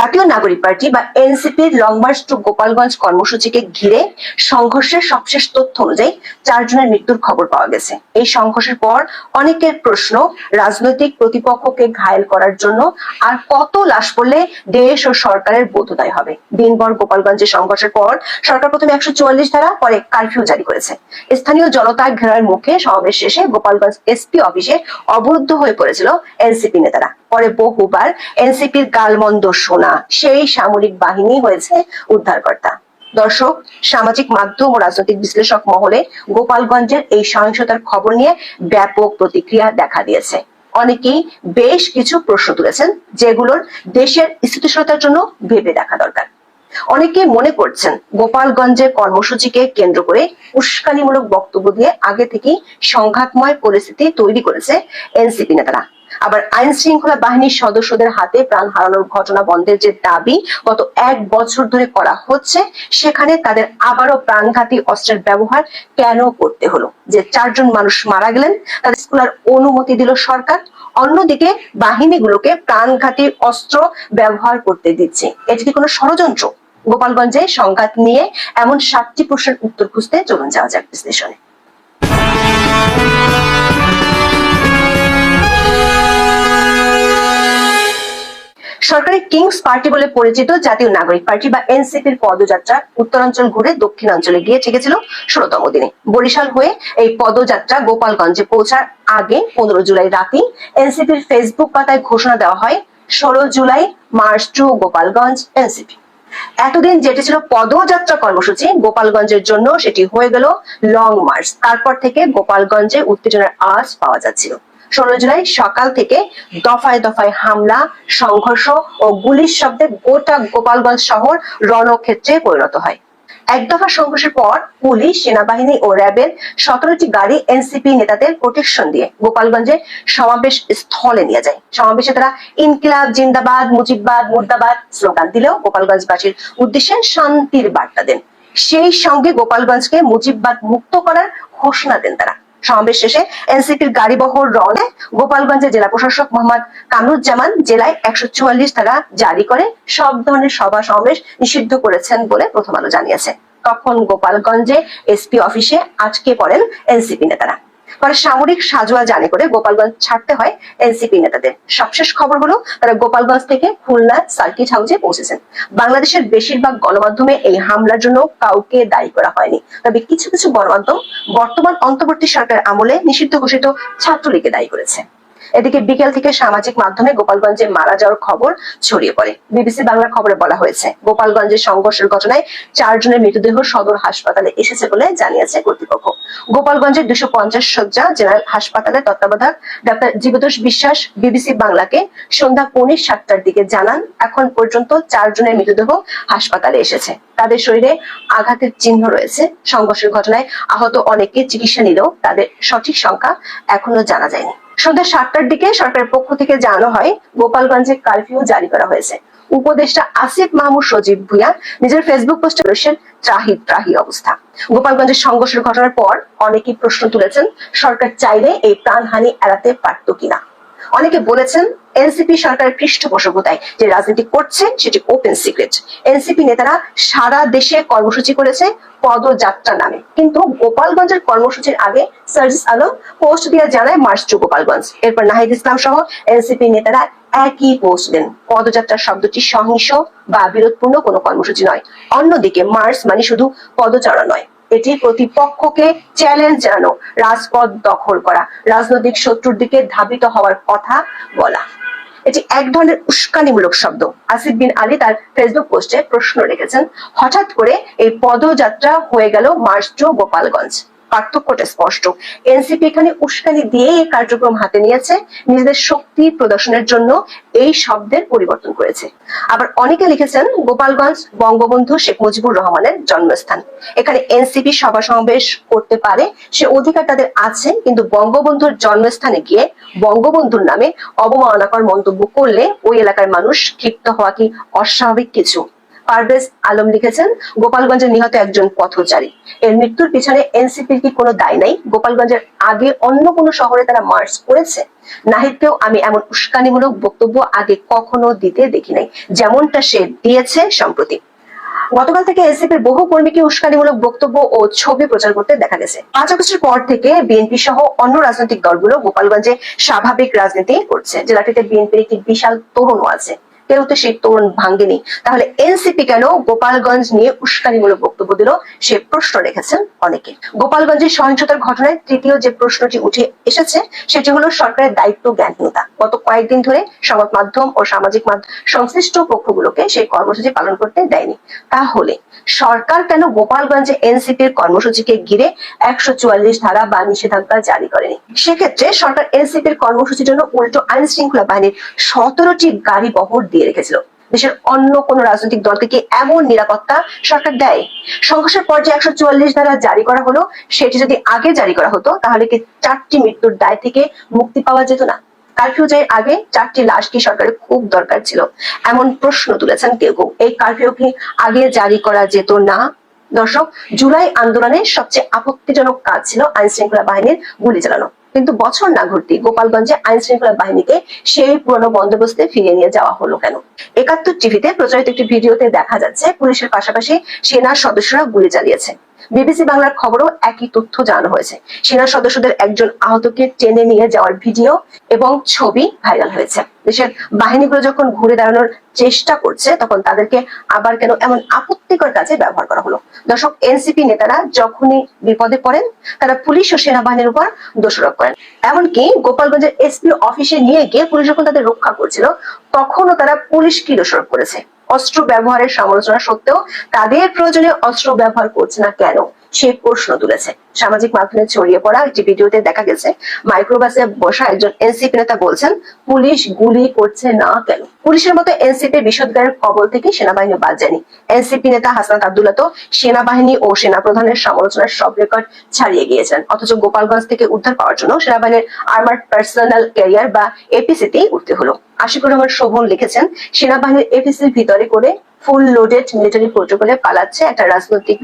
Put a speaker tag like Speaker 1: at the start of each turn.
Speaker 1: জাতীয় নাগরিক পার্টি বা এনসিপির লং মার্চ টু গোপালগঞ্জ কর্মসূচিকে ঘিরে সংঘর্ষের সবশেষ তথ্য অনুযায়ী চারজনের মৃত্যুর খবর পাওয়া গেছে। এই সংঘর্ষের পর অনেকের প্রশ্ন, রাজনৈতিক প্রতিপক্ষকে ঘায়েল করার জন্য আর কত লাশ পড়লে দেশ ও সরকারের বোধোদয় হবে? দিনভর গোপালগঞ্জের সংঘর্ষের পর সরকার প্রথমে একশো চুয়াল্লিশ ধারা, পরে কারফিউ জারি করেছে। স্থানীয় জনতা ঘেরার মুখে সমাবেশ শেষে গোপালগঞ্জ এসপি অফিসে অবরুদ্ধ হয়ে পড়েছিল এনসিপি নেতারা। পরে বহুবার এনসিপির গালমন্দ শোনা সেই সামরিক বাহিনী হয়েছে উদ্ধারকর্তা। দর্শক, সামাজিক মাধ্যম ও রাজনৈতিক বিশ্লেষক মহলে গোপালগঞ্জের এই সহিংসতার খবর নিয়ে ব্যাপক প্রতিক্রিয়া দেখা দিয়েছে। অনেকেই বেশ কিছু প্রশ্ন তুলেছেন, যেগুলোর দেশের স্থিতিশীলতার জন্য ভেবে দেখা দরকার। অনেকে মনে করছেন গোপালগঞ্জের কর্মসূচিকে কেন্দ্র করে উস্কানিমূলক বক্তব্য দিয়ে আগে থেকেই সংঘাতময় পরিস্থিতি তৈরি করেছে এনসিপি নেতারা। আবার আইন শৃঙ্খলা বাহিনীর সদস্যদের হাতে প্রাণ হারানোর ঘটনা বন্ধের যে দাবি গত এক বছর ধরে করা হচ্ছে, সেখানে তাদের আবারও প্রাণঘাতী অস্ত্রের ব্যবহার কেন করতে হলো? যে চারজন মানুষ মারা গেলেন, তাদের স্কুলার অনুমতি দিল সরকার, অন্যদিকে বাহিনীগুলোকে প্রাণঘাতী অস্ত্র ব্যবহার করতে দিচ্ছে। এটি কি কোনো ষড়যন্ত্র? গোপালগঞ্জে সংঘাত নিয়ে এমন সাতটি প্রশ্নের উত্তর খুঁজতে চলুন যাওয়া যাক বিশ্লেষণে। সরকারি কিংস পার্টি বলে পরিচিত জাতীয় নাগরিক পার্টি বা এনসিপির পদযাত্রা উত্তরাঞ্চল ঘুরে দক্ষিণাঞ্চলে গিয়ে ঠেকেছিল ষোলতম দিনে। বরিশাল হয়ে এই পদযাত্রা গোপালগঞ্জে পৌঁছার আগে পনেরো জুলাই রাতে এনসিপির ফেসবুক পাতায় ঘোষণা দেওয়া হয়, ষোলো July march to Gopalganj NCP. এতদিন যেটি ছিল পদযাত্রা কর্মসূচি, গোপালগঞ্জের জন্য সেটি হয়ে গেল লং মার্চ। তারপর থেকে গোপালগঞ্জে উত্তেজনার আওয়াজ পাওয়া যাচ্ছিল। ষোলো জুলাই সকাল থেকে দফায় দফায় হামলা, সংঘর্ষ ও গুলির শব্দে গোটা গোপালগঞ্জ শহর রণক্ষেত্রে পরিণত হয়। এক দফা সংঘর্ষের পর পুলিশ, সেনাবাহিনী ও র্যাবের সতেরোটি গাড়ি এনসিপি নেতাদের প্রোটেকশন দিয়ে গোপালগঞ্জে সমাবেশ স্থলে নিয়ে যায়। সমাবেশে তারা ইনকিলাব, জিন্দাবাদ, মুজিববাদ, মুর্দাবাদ স্লোগান দিলেও গোপালগঞ্জবাসীর উদ্দেশ্যে শান্তির বার্তা দেন। সেই সঙ্গে গোপালগঞ্জকে মুজিববাদ মুক্ত করার ঘোষণা দেন তারা। সমাবেশ শেষে এনসিপির গাড়িবহর রওনে গোপালগঞ্জে জেলা প্রশাসক মোহাম্মদ কামরুজ্জামান জেলায় একশো চুয়াল্লিশ ধারা জারি করে সব ধরনের সভা সমাবেশ নিষিদ্ধ করেছেন বলে প্রথম আলো জানিয়েছে। তখন গোপালগঞ্জে এসপি অফিসে আটকে পড়েন এনসিপি নেতারা? পরে সামরিক সাজোয়া জানে করে গোপালগঞ্জ ছাড়তে হয় এনসিপি নেতাদের। সবশেষ খবর হলো, তারা গোপালগঞ্জ থেকে খুলনা সার্কিট হাউসে পৌঁছেছেন। বাংলাদেশের বেশিরভাগ গণমাধ্যমে এই হামলার জন্য কাউকে দায়ী করা হয়নি। তবে কিছু কিছু গণমাধ্যম বর্তমান অন্তর্বর্তী সরকার আমলে নিষিদ্ধ ঘোষিত ছাত্রলীগকে দায়ী করেছে। এদিকে বিকেল থেকে সামাজিক মাধ্যমে গোপালগঞ্জে মারা যাওয়ার খবর ছড়িয়ে পড়ে। বিবিসি বাংলার খবরে বলা হয়েছে, গোপালগঞ্জের সংঘর্ষের ঘটনায় চারজনের মৃতদেহ সদর হাসপাতালে এসেছে বলে জানিয়েছে কর্তৃপক্ষ। গোপালগঞ্জের দুশো পঞ্চাশ শয্যা জেনারেল হাসপাতালের তত্ত্বাবধায়ক ডাক্তার জীবতোষ বিশ্বাস বিবিসি বাংলাকে সন্ধ্যা পৌনে সাতটার দিকে জানান, এখন পর্যন্ত চারজনের মৃতদেহ হাসপাতালে এসেছে। তাদের শরীরে আঘাতের চিহ্ন রয়েছে। সংঘর্ষের ঘটনায় আহত অনেকে চিকিৎসা নিলেও তাদের সঠিক সংখ্যা এখনও জানা যায়নি। সন্ধ্যা সাতটার দিকে সরকারের পক্ষ থেকে জানানো হয়, গোপালগঞ্জে কারফিউ জারি করা হয়েছে। উপদেষ্টা আসিফ মাহমুদ সজীব ভুইয়া, নিজের ফেসবুক পোস্টে বলেছেন ত্রাহি ত্রাহি অবস্থা। গোপালগঞ্জের সংঘর্ষের ঘটনার পর অনেকেই প্রশ্ন তুলেছেন, সরকার চাইলে এই প্রাণহানি এড়াতে পারত কিনা? অনেকে বলেছেন এনসিপি সরকারের পৃষ্ঠপোষকতায় যে রাজনীতি করছে, সেটি ওপেন সিক্রেট এনসিপি নেতারা সারা দেশে কর্মসূচি করেছে পদযাত্রা নামে। কিন্তু গোপালগঞ্জের কর্মসূচির আগে সার্জিস আলম পোস্ট দিয়ে জানায় মার্চ টু গোপালগঞ্জ। এরপর নাহিদ ইসলাম সহ এনসিপি নেতারা একই পোস্ট দেন। পদযাত্রা শব্দটি সহিংস বা বিরোধপূর্ণ কোনো কর্মসূচি নয়। অন্যদিকে মার্চ মানে শুধু পদচারণা নয়। এটি প্রতিপক্ষকে চ্যালেঞ্জ জানানো, রাজপথ দখল করা, রাজনৈতিক শত্রুর দিকে ধাবিত হওয়ার কথা বলা। এটি এক ধরনের উস্কানিমূলক শব্দ। আসিফ বিন আলী তার ফেসবুক পোস্টে প্রশ্ন রেখেছেন, হঠাৎ করে এই পদযাত্রা হয়ে গেল মার্চ টু গোপালগঞ্জ। পার্থক্যটা স্পষ্ট। এনসিপি এখানে উস্কানি দিয়ে এই কার্যক্রম হাতে নিয়েছে। নিজেদের শক্তি প্রদর্শনের জন্য এই শব্দের পরিবর্তন করেছে। আবার অনেকে লিখেছেন গোপালগঞ্জ বঙ্গবন্ধু শেখ মুজিবুর রহমানের জন্মস্থান। এখানে এনসিপি সভা সমাবেশ করতে পারে, সে অধিকার তাদের আছে, কিন্তু বঙ্গবন্ধুর জন্মস্থানে গিয়ে বঙ্গবন্ধুর নামে অবমাননাকর মন্তব্য করলে ওই এলাকার মানুষ ক্ষিপ্ত হওয়া কি অস্বাভাবিক কিছু? পারভেজ আলম লিখেছেন, গোপালগঞ্জে নিহত একজন পথচারী। এর মৃত্যুর পিছনে এনসিপির কি কোনো দায় নাই? গোপালগঞ্জের আগে অন্য কোনো শহরে তারা মার্চ করেছে? নাহিদকেও আমি এমন উস্কানিমূলক বক্তব্য আগে কখনো দিতে দেখি নাই। যেমনটা সে দিয়েছে সম্প্রতি। গতকাল থেকে এনসিপির বহু কর্মীকে উস্কানিমূলক বক্তব্য ও ছবি প্রচার করতে দেখা গেছে। পাঁচ আগস্টের পর থেকে বিএনপি সহ অন্য রাজনৈতিক দলগুলো গোপালগঞ্জে স্বাভাবিক রাজনীতি করছে। জেলাটিতে বিএনপির একটি বিশাল তরুণও আছে। কেউ তো সেই তরুণ ভাঙ্গেনি। তাহলে এনসিপি কেন গোপালগঞ্জ নিয়ে উস্কানিমূলক বক্তব্য দিল? সে প্রশ্ন রেখেছেন অনেকে। গোপালগঞ্জের সহিংসতার ঘটনায় তৃতীয় যে প্রশ্নটি উঠে এসেছে, সেটি হলো সরকারের দায়িত্ব জ্ঞানহীনতা। গত কয়েকদিন ধরে সংবাদ মাধ্যম ও সামাজিক সংশ্লিষ্ট পক্ষগুলোকে সেই কর্মসূচি পালন করতে দেয়নি। তাহলে সরকার কেন গোপালগঞ্জে এনসিপির কর্মসূচিকে ঘিরে একশো চুয়াল্লিশ ধারা বা নিষেধাজ্ঞা জারি করেনি? সেক্ষেত্রে সরকার এনসিপির কর্মসূচির জন্য উল্টো আইন শৃঙ্খলা বাহিনীর সতেরোটি গাড়ি বহর দিয়ে রেখেছিল। দেশের অন্য কোন রাজনৈতিক দলকে কি এমন নিরাপত্তা সরকার দেয়? সংঘর্ষের পর্যায়ে একশো চুয়াল্লিশ ধারা জারি করা হলো, সেটি যদি আগে জারি করা হতো, তাহলে কি চারটি মৃত্যুর দায় থেকে মুক্তি পাওয়া যেত না? কারফিউ এর আগে চারটি লাশ কি সরকারের খুব দরকার ছিল? এমন প্রশ্ন তুলেছেন কেউ কেউ। এই কারফিউ কি আগে জারি করা যেত না? দর্শক, জুলাই আন্দোলনের সবচেয়ে আপত্তিজনক কাজ ছিল আইন শৃঙ্খলা বাহিনীর গুলি চালানো। কিন্তু বছর না ঘুরতে গোপালগঞ্জে আইন শৃঙ্খলা বাহিনীকে সেই পুরনো বন্দোবস্তে ফিরিয়ে নিয়ে যাওয়া হলো কেন? একাত্তর টিভিতে প্রচারিত একটি ভিডিওতে দেখা যাচ্ছে, পুলিশের পাশাপাশি সেনার সদস্যরা গুলি চালিয়েছে। বিবিসি বাংলার খবরও একই তথ্য জানানো হয়েছে। সেনা সদস্যদের একজন আহতকে টেনে নিয়ে যাওয়ার ভিডিও এবং ছবি ভাইরাল হয়েছে। দেশের বাহিনীগুলো যখন ঘুরে দাঁড়ানোর চেষ্টা করছে, তখন তাদেরকে আবার কেন এমন আপত্তিকর কাজে ব্যবহার করা হলো? দর্শক, এনসিপি নেতারা যখনই বিপদে পড়েন, তারা পুলিশ ও সেনাবাহিনীর উপর দোষারোপ করেন। এমনকি গোপালগঞ্জের এসপি অফিসে নিয়ে গিয়ে পুলিশ যখন তাদের রক্ষা করছিল, তখনও তারা পুলিশকে দোষারোপ করেছে। অস্ত্র ব্যবহারের সমালোচনা সত্ত্বেও তাদের প্রয়োজনে অস্ত্র ব্যবহার করছে না কেন? সে প্রশ্ন তুলেছে। সামাজিক মাধ্যমে ছড়িয়ে পড়া একটি ভিডিওতে দেখা গেছে, মাইক্রোবাসে বসা একজন এনসিপি নেতা বলছেন, পুলিশ গুলি করছে না কেন? পুলিশের মতো এনসিপি বিষদগারের কবল থেকে সেনাবাহিনী বাদ যায়নি। এনসিপি নেতা হাসনাত আব্দুল্লাহ তো সেনাবাহিনী ও সেনা প্রধানের সমালোচনার সব রেকর্ড ছাড়িয়ে গিয়েছেন। অথচ গোপালগঞ্জ থেকে উদ্ধার পাওয়ার জন্য সেনাবাহিনীর আর্মার্ড পার্সোনাল ক্যারিয়ার বা এপিসিতেই উঠতে হলো। আশিকুর রহমান শোভন লিখেছেন, সেনাবাহিনীর এপিসির ভিতরে করে ফুল লোডেড মিলিটারি প্রোটোকলে পালাচ্ছে একটা রাজনৈতিক